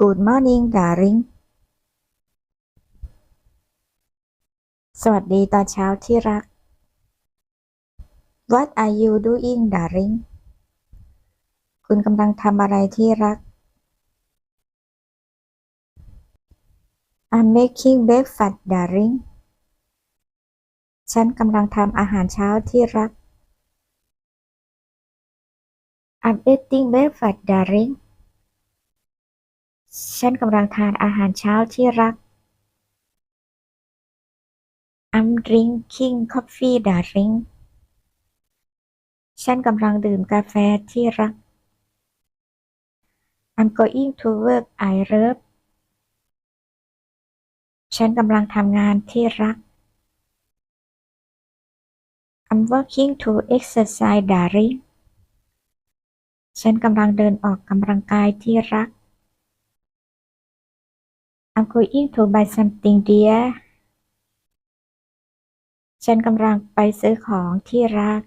Good morning darling สวัสดีตอนเช้าที่รัก What are you doing darling คุณกำลังทำอะไรที่รัก I'm making breakfast darling ฉันกำลังทำอาหารเช้าที่รัก I'm eating breakfast darling ฉันกำลังทานอาหารเช้าที่รัก I'm drinking coffee darling ฉันกำลังดื่มกาแฟที่รัก I'm going to work I love ฉันกำลังทำงานที่รัก I'm walking to exercise darling ฉันกำลังเดินออกกำลังกายที่รัก I'm going to buy something dear ฉันกำลังไปซื้อของที่รัก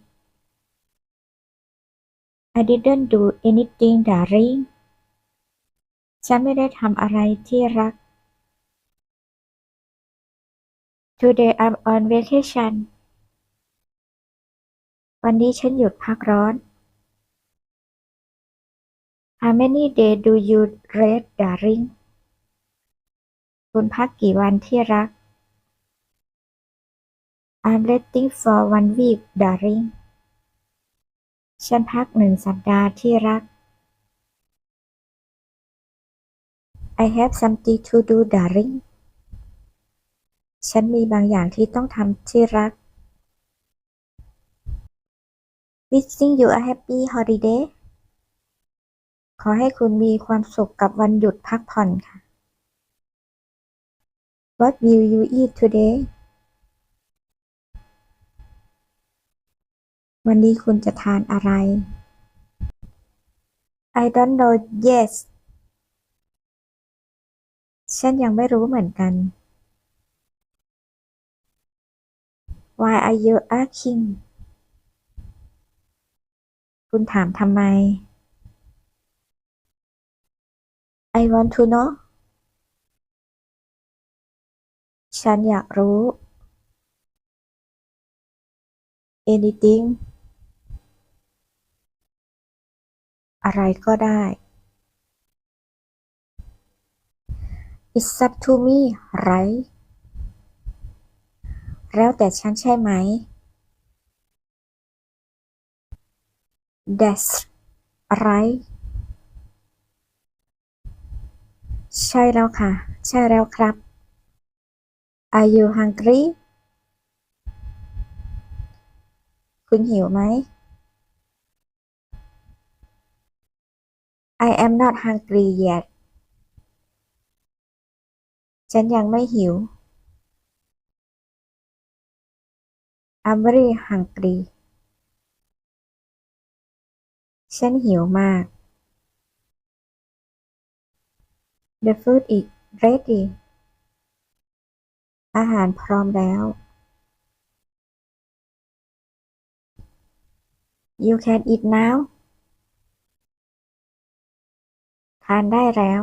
I didn't do anything darling ฉันไม่ได้ทำอะไรที่รัก Today I'm on vacation วันนี้ฉันหยุดพักร้อน How many days do you rest darling คุณพักกี่วันที่รัก I'm resting for one week darling ฉันพักหนึ่งสัปดาห์ที่รัก I have something to do darling ฉันมีบางอย่างที่ต้องทำที่รัก Wishing you a happy holiday ขอให้คุณมีความสุขกับวันหยุดพักผ่อนค่ะ What will you eat today วันนี้คุณจะทานอะไร I don't know yes ฉันยังไม่รู้เหมือนกัน Why are you asking คุณถามทำไม I want to know ฉันอยากรู้ anything อะไรก็ได้ It's up to me right แล้วแต่ฉันใช่ไหม That's right ใช่แล้วค่ะ ใช่แล้วครับ Are you hungry คุณหิวไหม I am not hungry yet ฉันยังไม่หิว I'm very hungry ฉันหิวมาก The food is ready อาหารพร้อมแล้ว You can eat now ทานได้แล้ว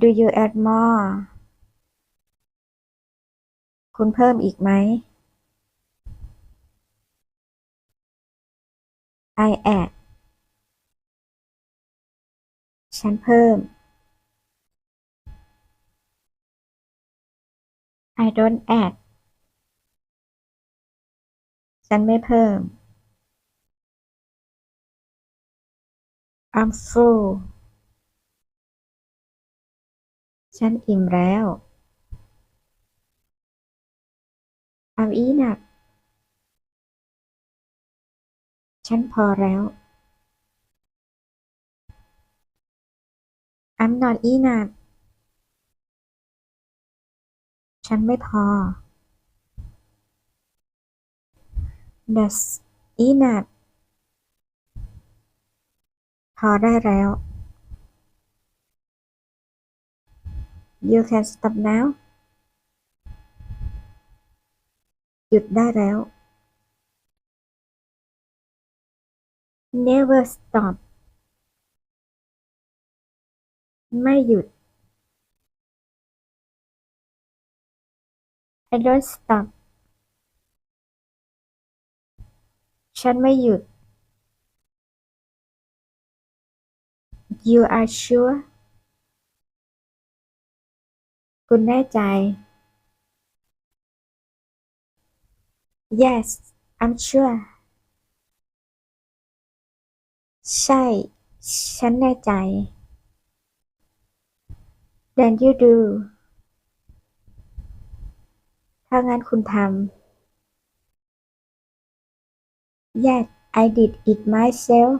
Do you add more คุณเพิ่มอีกไหม I add ฉันเพิ่ม I don't add ฉันไม่เพิ่ม I'm full ฉันอิ่มแล้ว I'm enough ฉันพอแล้ว I'm not enough ฉันไม่พอ That's enough พอได้แล้ว You can stop now หยุดได้แล้ว Never stop ไม่หยุด I don't stop ฉันไม่หยุด You are sure คุณแน่ใจ Yes I'm sure ใช่ ฉันแน่ใจ Then you do ถ้างั้นคุณทำ Yes I did it myself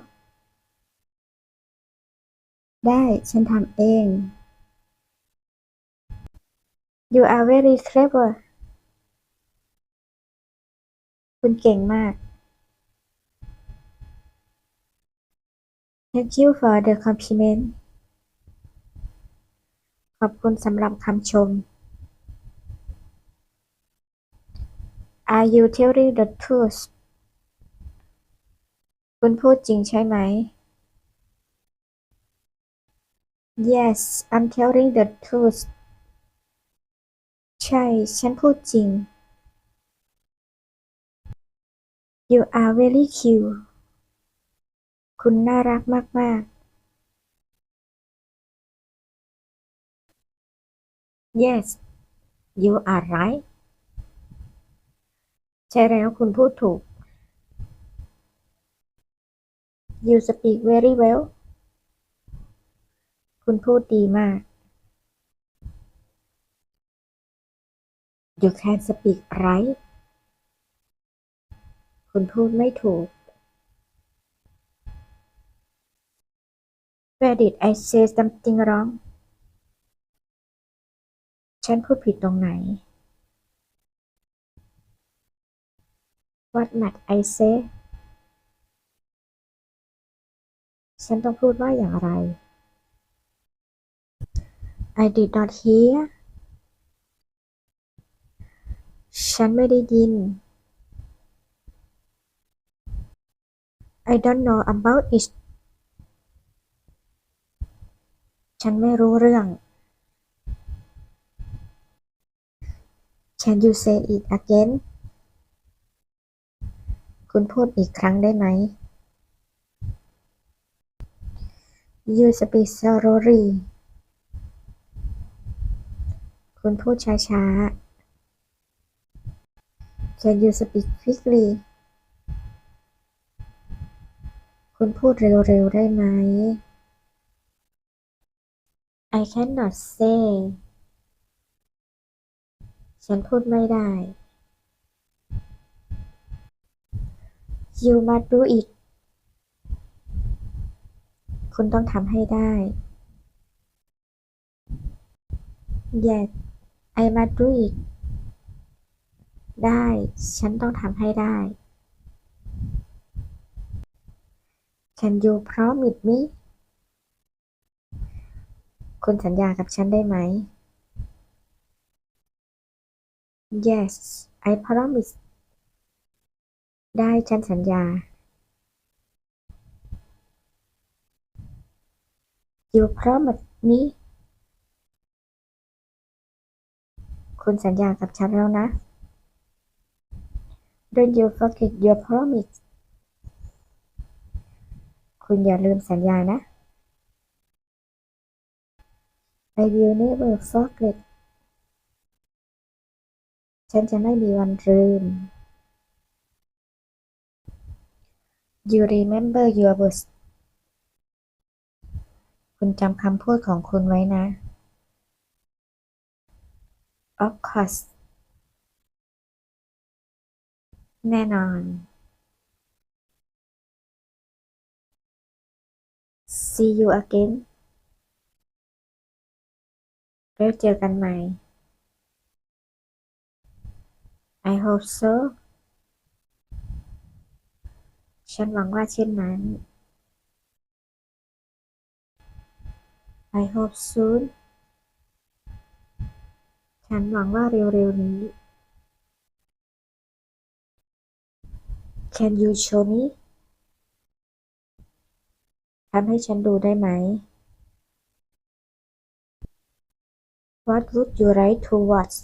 ได้ฉันทำเอง You are very clever คุณเก่งมาก Thank you for the compliment ขอบคุณสำหรับคำชม Are you telling the truth คุณพูดจริงใช่ไหม Yes I'm telling the truth ใช่ ฉันพูดจริง You are very cute คุณน่ารักมาก ๆ Yes you are right ใช่แล้วคุณพูดถูก You speak very well คุณพูดดีมาก You can speak right คุณพูดไม่ถูก Where did I say something wrong ฉันพูดผิดตรงไหน What must I say ฉันต้องพูดว่าอย่างไร I did not hear ฉันไม่ได้ยิน I don't know about it ฉันไม่รู้เรื่อง Can you say it again คุณพูดอีกครั้งได้ไหม You speak slowly คุณพูดช้าๆ Can you speak quickly คุณพูดเร็วๆ ได้ไหม I cannot say ฉันพูดไม่ได้ You must do it คุณต้องทำให้ได้ Yes I must do it ได้ ฉันต้องทำให้ได้ Can you promise me คุณสัญญากับฉันได้ไหม Yes I promise ได้ฉันสัญญา อยู่พร้อมแบบนี้ คุณสัญญากับฉันแล้วนะ Don't you forget your promise คุณอย่าลืมสัญญานะ I will never forget ฉันจะไม่มีวันลืม You remember your words คุณจำคำพูดของคุณไว้นะ Of course แน่นอน See you again แล้วเจอกันใหม่ I hope so ฉันหวังว่าเช่นนั้น I hope soon ฉันหวังว่าเร็วๆนี้ Can you show me ทำให้ฉันดูได้ไหม What would you like to watch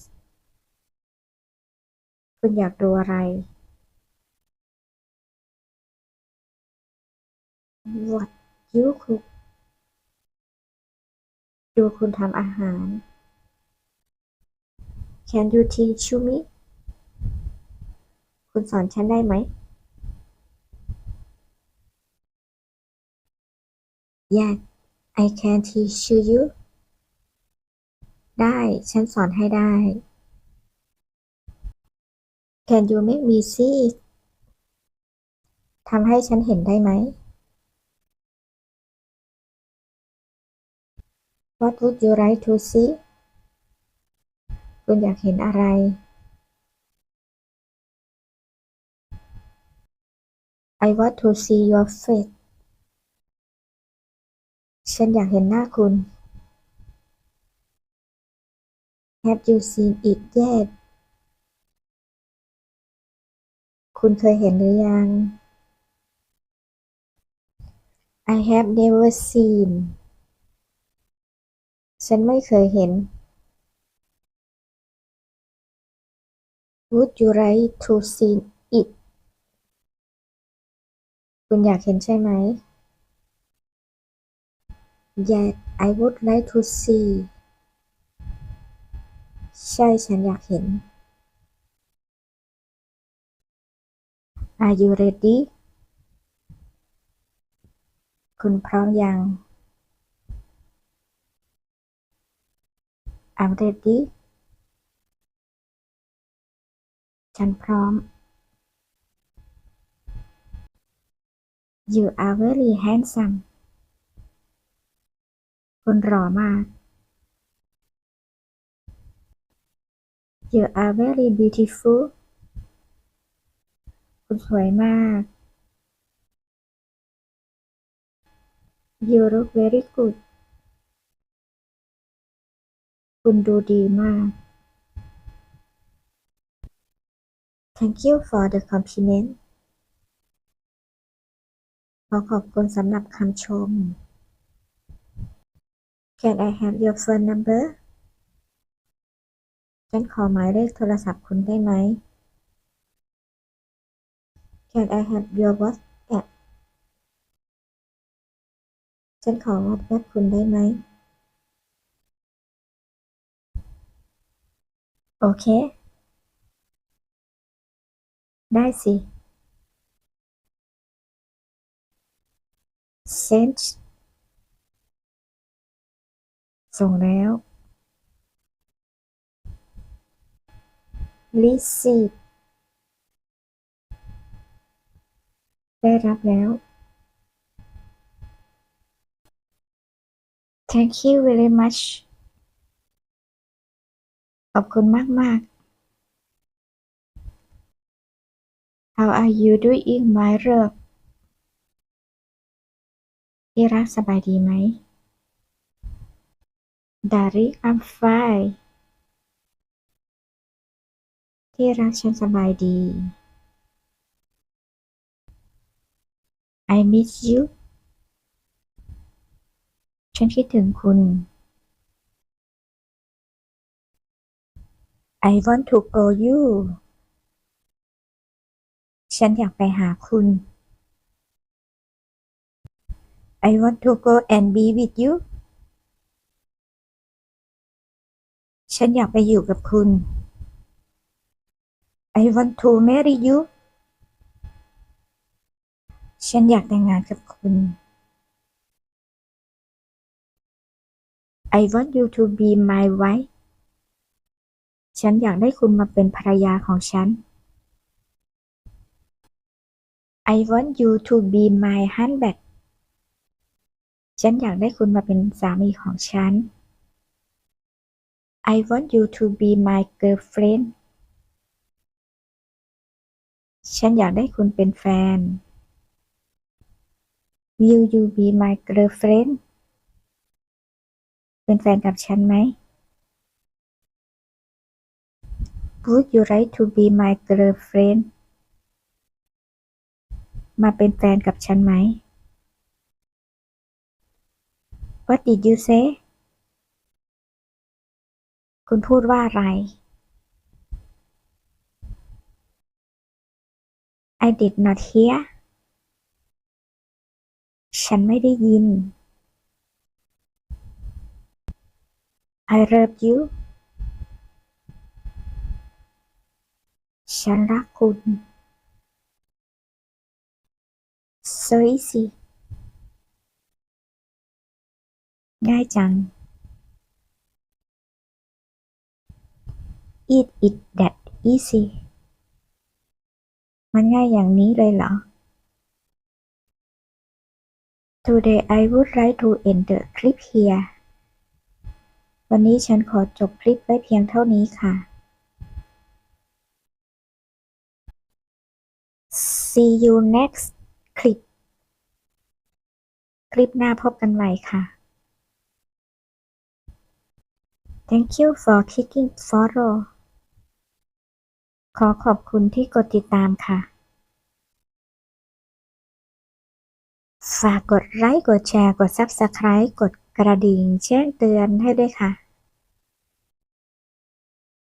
คุณอยากดูอะไร วัดยูคุดูคุณทำอาหาร Can you teach me คุณสอนฉันได้ไหม Yes I can teach you ได้ ฉันสอนให้ได้ Can you make me see ทำให้ฉันเห็นได้ไหม What would you like to see คุณอยากเห็นอะไร I want to see your face ฉันอยากเห็นหน้าคุณ Have you seen it yet คุณเคยเห็นหรือยัง I have never seen ฉันไม่เคยเห็น Would you like to see it คุณอยากเห็นใช่ไหม Yes I would like to see ใช่ฉันอยากเห็น Are you ready คุณพร้อมยัง I'm ready ฉันพร้อม You are very handsome คุณหล่อมาก You are very beautiful คุณสวยมาก You look very good คุณดูดีมาก Thank you for the compliment ขอขอบคุณสำหรับคำชม Can I have your phone number ฉันขอหมายเลขโทรศัพท์คุณได้ไหม Can I have your WhatsApp ฉันขอ WhatsApp คุณได้ไหม โอเค ได้สิ Sent ส่งแล้ว Receive ได้รับแล้ว Thank you very much ขอบคุณมากมาก ๆ How are you doing my love ที่รักสบายดีไหม Dari I'm fine ที่รักฉันสบายดี I miss you ฉันคิดถึงคุณ I want to go you ฉันอยากไปหาคุณ I want to go and be with you ฉันอยากไปอยู่กับคุณ I want to marry you ฉันอยากแต่งงานกับคุณ I want you to be my wife ฉันอยากได้คุณมาเป็นภรรยาของฉัน I want you to be my husband ฉันอยากได้คุณมาเป็นสามีของฉัน I want you to be my girlfriend ฉันอยากได้คุณเป็นแฟน Will you be my girlfriend เป็นแฟนกับฉันไหม Would you like to be my girlfriend มาเป็นแฟนกับฉันไหม What did you say คุณพูดว่าอะไร I did not hear ฉันไม่ได้ยิน I love you ฉันรักคุณ so easy ง่ายจัง Is it that easy มันง่ายอย่างนี้เลยเหรอ Today I would like to end the clip here วันนี้ฉันขอจบคลิปไว้เพียงเท่านี้ค่ะ See you next clip คลิปหน้าพบกันใหม่ค่ะ Thank you for clicking follow ขอขอบคุณที่กดติดตามค่ะ ฝากกดไลค์ กดแชร์ กด Subscribe กดกระดิ่งแจ้งเตือนให้ด้วยค่ะ